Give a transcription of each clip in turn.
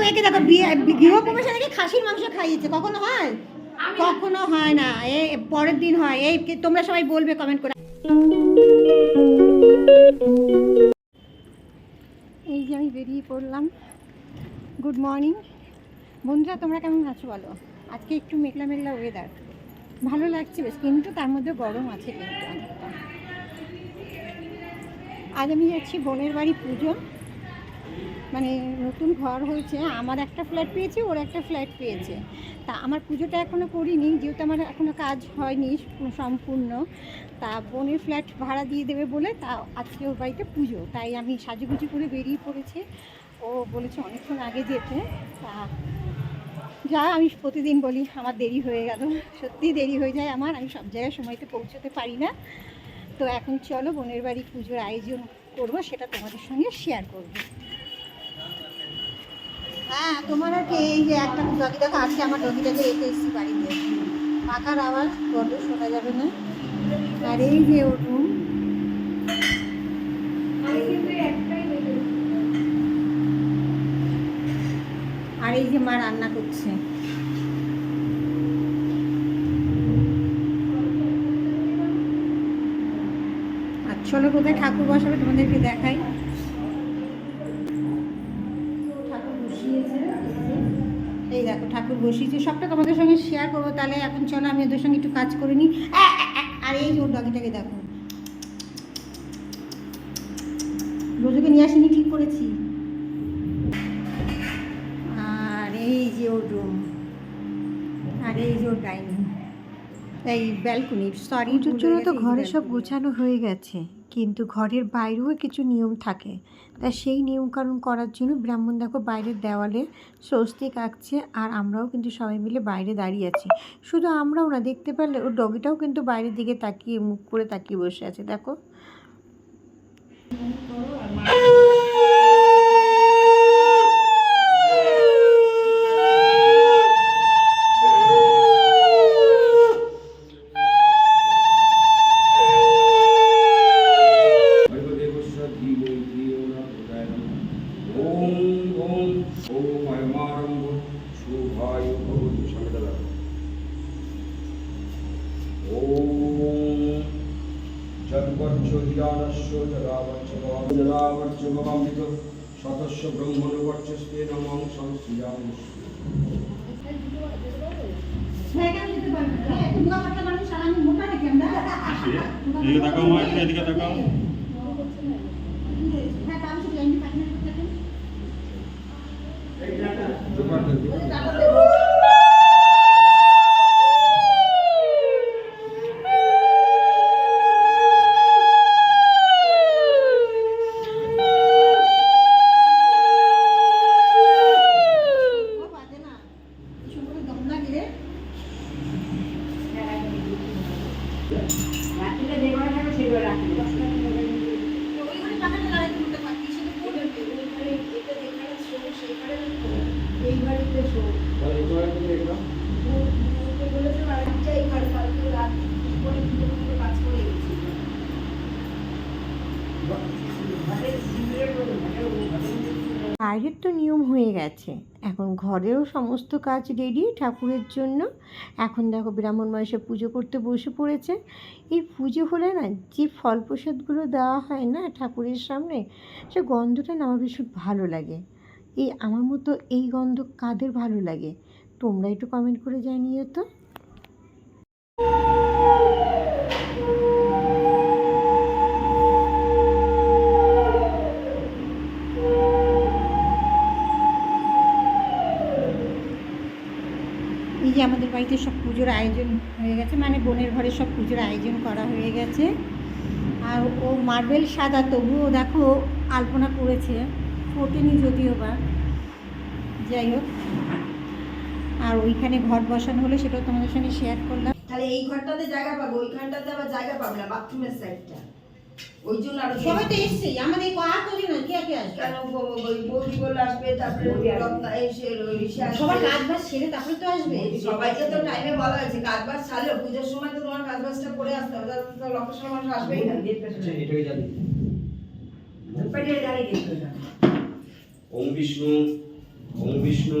দেখো একে দেখো বিয়ে- গৃহপ্রবেশে নাকি খাসির মাংস খাইয়েছে কখনো হয়? কখনো হয় না এ পরের দিন হয় এই তোমরা সবাই বলবে কমেন্ট করে। এই যে আমি বেরিয়ে পড়লাম। গুড মর্নিং বন্ধুরা তোমরা কেমন আছো বলো? আজকে একটু মেঘলা মেঘলা ওয়েদার ভালো লাগছে বেশ কিন্তু তার মধ্যে গরম আছে কিন্তু আজ আমি যাচ্ছি বোনের বাড়ি পুজো মানে নতুন ঘর হয়েছে, আমার একটা ফ্ল্যাট পেয়েছে, ওর একটা ফ্ল্যাট পেয়েছে। তা আমার পুজোটা এখনও করিনি, যেহেতু আমার এখনও কাজ হয়নি সম্পূর্ণ, তা বোনের ফ্ল্যাট ভাড়া দিয়ে দেবে বলে তা আজকে ওর বাড়িতে পুজো, তাই আমি সাজুগুজু করে বেরিয়ে পড়েছি। ও বলেছে অনেকক্ষণ আগে যেতে, তা যা আমি প্রতিদিন বলি, আমার দেরি হয়ে গেল, সত্যি দেরি হয়ে যায় আমার, আমি সব জায়গায় সময়তে পৌঁছতে পারি না। তো এখন চলো বোনের বাড়ি পুজোর আয়োজন করব, সেটা তোমাদের সঙ্গে শেয়ার করব। হ্যাঁ তোমার আর কি এই যে একটা ডগি দেখা আজকে আমার ডগিটাকে রেখে এসেছি বাড়িতে পাখার আওয়াজ বড্ড শোনা যাবে না। আর এই যে ওটুম আর এই যে মা রান্না করছে। চলো কোথায় ঠাকুর বসাবে তোমাদেরকে দেখাই। বসিয়েছে সবটা তোমাদের সঙ্গে শেয়ার করব তাহলে এখন চলো আমি ওদের সঙ্গে একটু কাজ করে নিই। আর এই যে ওর ডগিটাকে দেখো। রোজুকে নিয়ে আসিনি ঠিক করেছি। আর এই যে ওর রুম আর এই যে ওর ডাইনিং এই ব্যালকনি সরি জন্য তো ঘরে সব গোছানো হয়ে গেছে। কিন্তু ঘরের বাইরেও কিছু নিয়ম থাকে। তা সেই নিয়মকানুন করার জন্য ব্রাহ্মণ দেখো বাইরের দেওয়ালে স্বস্তিক আঁকছে আর আমরাও কিন্তু সবাই মিলে বাইরে দাঁড়িয়ে আছি। শুধু আমরাও না, দেখতে পারলে ওর ডগিটাও কিন্তু বাইরের দিকে তাকিয়ে, মুখ করে তাকিয়ে বসে আছে, দেখো। చస్తే నమం సంశయాము ಈಗ ತಗೊಂಡು ಎದಿಗೆ ತಗೊಂಡು নিয়ম হয়ে গেছে। এখন ঘরেও সমস্ত কাজ রেডি ঠাকুরের জন্য। এখন দেখো ব্রাহ্মণ মাসে পুজো করতে বসে পড়েছে। এই পুজো হলে না যে ফল প্রসাদগুলো দেওয়া হয় না ঠাকুরের সামনে, সে গন্ধটা না আমার ভীষণ ভালো লাগে। এই আমার মতো এই গন্ধ কাদের ভালো লাগে? তোমরা একটু কমেন্ট করে জানিও তো। বাড়িতে সব পুজোর আয়োজন হয়ে গেছে মানে বোনের ঘরে সব পুজোর আয়োজন করা হয়ে গেছে। আর ও মার্বেল সাদা, তবুও দেখো আলপনা করেছে, ফোটেনি যদিও বা। যাই হোক, আর ওইখানে ঘর বসানো হলো সেটাও তোমাদের সঙ্গে শেয়ার করলাম। তাহলে এই ঘরটাতে জায়গা পাবো, ওইখানটাতে আবার জায়গা পাবো না বাথরুমের সাইডটা ওই জন্য আরও সবাই তো এসছি আমাদের আর করি না কে কে আসবে? কেন ওই বৌদি বলে আসবে তারপরে রত্না এসে সবার কাজ বাজ সেরে তারপরে তো আসবে। সবাইকে তো টাইমে বলা হয়েছে কাজ বাজ ছাড়লেও পুজোর সময় তো তোমার কাজ বাজটা করে আসতে হবে তাহলে তো লক্ষ সময় মানুষ আসবেই না। এটাই জানি। পেটে গাড়ি দেখতে ওম বিষ্ণু ওম বিষ্ণু।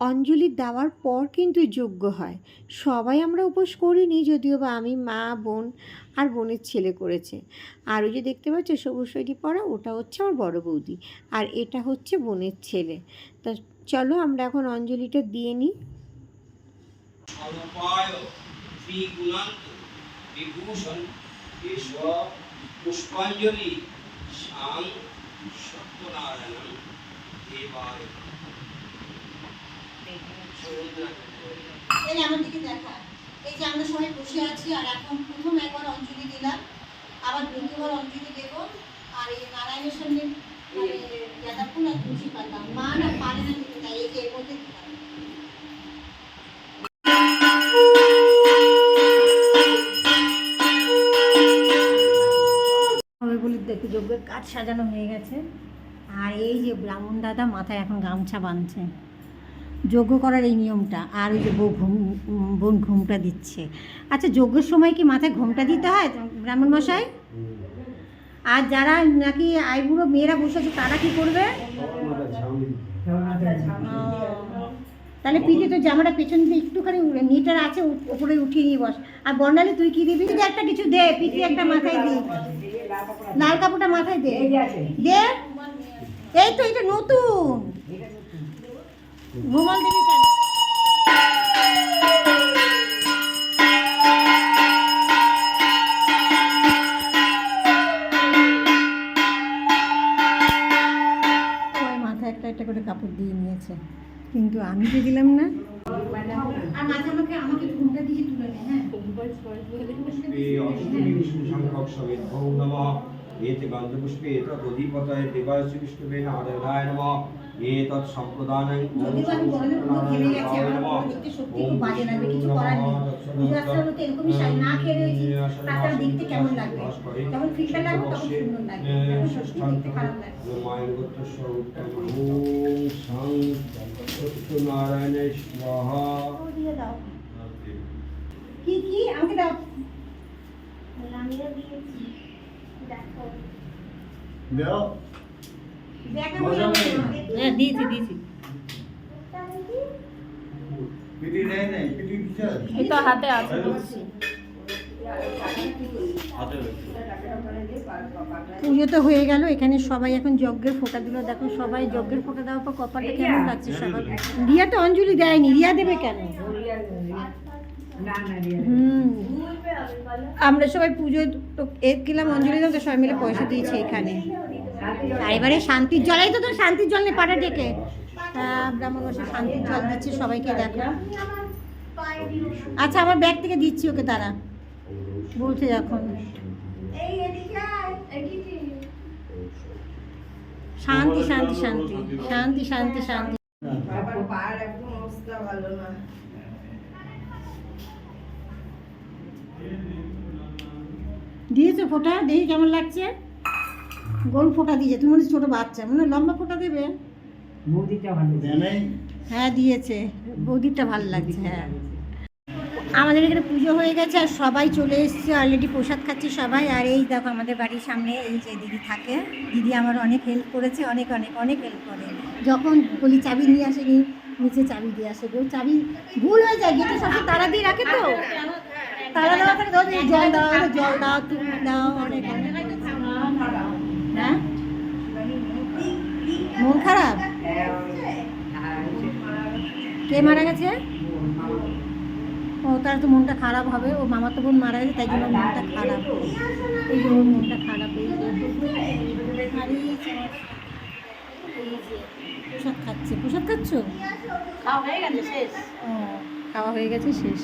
অঞ্জলি দেওয়ার পর কিন্তু যোগ্য হয়। সবাই আমরা উপোস করিনি, যদিও বা আমি, মা, বোন আর বোনের ছেলে করেছে। আর ওই যে দেখতে পাচ্ছ, সবুজ শাড়ি পরা, ওটা হচ্ছে আমার বড় বৌদি। আর এটা হচ্ছে বোনের ছেলে। তা চলো আমরা এখন অঞ্জলিটা দিয়ে নিই। পুষ্পাঞ্জলি সত্যনারায়ণ দেবায়। এই দেখা। এই যে আমরা সবাই বসে আছি, আর এখন প্রথম একবার অঞ্জলি দিলাম। আবার দ্বিতীয়বার অঞ্জলি দেব। আর এই নারায়ণের সামনে মানে আর মা না পারে না দিতে, তাই এই যে এর মধ্যে কাজ সাজানো হয়ে গেছে। আর এই যে ব্রাহ্মণ দাদা মাথায় এখন গামছা বাঁধছে। যজ্ঞ করার এই নিয়মটা আর ওই যে বউ ঘুম বোন ঘুমটা দিচ্ছে। আচ্ছা যজ্ঞের সময় কি মাথায় ঘুমটা দিতে হয় ব্রাহ্মণ মশাই? আর যারা নাকি আইবুড়ো মেয়েরা বসে আছে তারা কি করবে? তাহলে পিঠে তো জামাটা পেছন দিয়ে একটুখানি নিটার আছে উপরে উঠিয়ে নিয়ে বস। আর বর্ণালী তুই কি দিবি? তুই একটা কিছু দে পিঠে একটা মাথায় দি। লাল কাপড়টা মাথায় দে। দে। এই তো এটা নতুন। ঘুমাল দিবি কেন? ওই মাথায় একটা একটা করে কাপড় দিয়ে নিয়েছে। কিন্তু আমি যে দিলাম না। আর মাঝে আমাকে আমাকে ঘুমটা দিয়ে তুলে নে হ্যাঁ। এতে গন্ধপুষ্পে তদধিপতয়ে দেবায় শ্রীবিষ্ণুবে নারায়ণায় নম। এতৎ সম্প্রদানং যদিও আমি গরমে পুরো ঘেমে গেছি আমার পুরো দেখতে সত্যি খুব বাজে লাগবে কিছু করার নেই। পুজো আসার মতো এরকমই শাড়ি না খেয়ে রয়েছি তাছাড়া দেখতে কেমন লাগবে? যখন ফিটটা লাগবে তখন সুন্দর লাগবে এখন সত্যি দেখতে খারাপ লাগবে। মায়ের গোত্রস্য উত্তম ওম সাং সত্যনারায়ণে স্বাহা। কি কি? আমাকে দাও। হ্যাঁ দিয়েছি হাতে পুজো তো হয়ে গেল এখানে সবাই এখন যজ্ঞের ফোঁটা দিল। দেখো সবাই যজ্ঞের ফোঁটা দেওয়ার পর কপালটা কেমন লাগছে সবার। রিয়া তো অঞ্জলি দেয়নি রিয়া দেবে কেন? আমরা সবাই পুজো গেলাম অঞ্জলি দিলাম, তো সবাই মিলে পয়সা দিয়েছে এখানে। আর এবারে শান্তির জলাই তো তোর শান্তির জল নেই পাটা ডেকে। হ্যাঁ ব্রাহ্মণ বসে শান্তির জল দিচ্ছে সবাইকে দেখো। আচ্ছা আমার ব্যাগ থেকে দিচ্ছি ওকে তারা বলছে যখন শান্তি শান্তি শান্তি শান্তি শান্তি শান্তি। দিয়েছ ফোঁটা দেখি কেমন লাগছে। গোল ফোঁটা দিয়েছে তুমি মনে ছোটো বাচ্চা মনে লম্বা ফোঁটা দেবে। হ্যাঁ দিয়েছে। বৌদিরটা ভালো লাগছে হ্যাঁ। আমাদের এখানে পুজো হয়ে গেছে আর সবাই চলে এসেছে অলরেডি প্রসাদ খাচ্ছে সবাই। আর এই দেখো আমাদের বাড়ির সামনে এই যে দিদি থাকে। দিদি আমার অনেক হেল্প করেছে অনেক অনেক অনেক হেল্প করে। যখন বলি চাবি নিয়ে আসেনি নিচে চাবি দিয়ে আসে কেউ চাবি ভুল হয়ে যায় গেটে সবসময় তারা দিয়ে রাখে তো। তারা দেওয়া থাকে ধর জল দাও জল দাও তুমি দাও অনেক। হ্যাঁ মন খারাপ কে মারা গেছে ও তার তো মনটা খারাপ হবে ও মামা তো বোন মারা গেছে তাই জন্য মনটা খারাপ এই যে ওর মনটা খারাপ এই প্রসাদ খাচ্ছে প্রসাদ খাচ্ছ খাওয়া হয়ে গেছে শেষ ও, খাওয়া হয়ে গেছে শেষ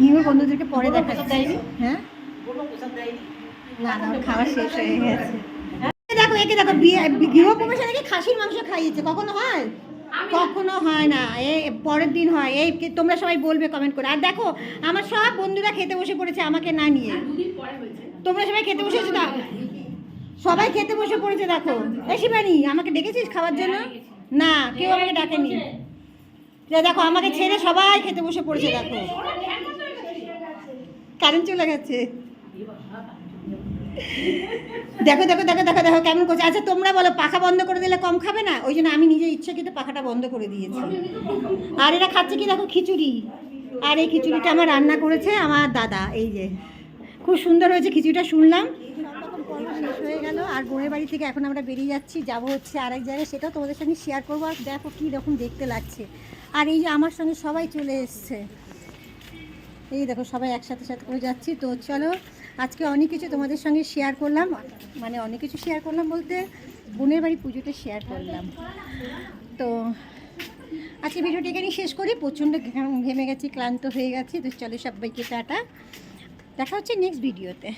নিউ বন্ধুদেরকে পরে দেখা যাচ্ছে হ্যাঁ? না না খাওয়া শেষ হয়ে গেছে। এই দেখো একে দেখো বিয়ে গৃহপ্রবেশে নাকি খাসির মাংস খাইয়েছে কখনো হয়? কখনো হয় না এই পরের দিন হয় এই তোমরা সবাই বলবে কমেন্ট করে। আর দেখো আমার সব বন্ধুরা খেতে বসে পড়েছে আমাকে না নিয়ে। তোমরা সবাই খেতে বসেছো না সবাই খেতে বসে পড়েছে দেখো। এই শিবানী আমাকে ডেকেছিস খাওয়ার জন্য? না কেউ আমাকে ডাকেনি। যা দেখো আমাকে ছেড়ে সবাই খেতে বসে পড়েছে দেখো। কারেন্ট চলে গেছে। দেখো দেখো দেখো দেখো দেখো, কেমন করছে। আচ্ছা তোমরা বলো, পাখা বন্ধ করে দিলে কম খাবে না? ওই জন্য আমি নিজে ইচ্ছাকৃত পাখাটা বন্ধ করে দিয়েছি। আর এরা খাচ্ছে কি? দেখো, খিচুড়ি। আর এই খিচুড়িটা আমার রান্না করেছে আমার দাদা। এই যে, খুব সুন্দর হয়েছে খিচুড়িটা, শুনলাম। শেষ হয়ে গেল। আর বোনের বাড়ি থেকে এখন আমরা বেরিয়ে যাচ্ছি। যাব হচ্ছে আরেক জায়গায়। সেটাও তোমাদের সঙ্গে শেয়ার করব। আর দেখো কী রকম দেখতে লাগছে। আর এই যে আমার সঙ্গে সবাই চলে এসছে। এই দেখো সবাই একসাথে সাথে করে যাচ্ছি। তো চলো, আজকে অনেক কিছু তোমাদের সঙ্গে শেয়ার করলাম। মানে অনেক কিছু শেয়ার করলাম বলতে বোনের বাড়ি পুজোটা শেয়ার করলাম। তো আজকে ভিডিওটি এখানে শেষ করি। প্রচণ্ড ঘেম- গেছি, ক্লান্ত হয়ে গেছি। তো চলো সবাইকে টাটা। দেখা হচ্ছে নেক্সট ভিডিওতে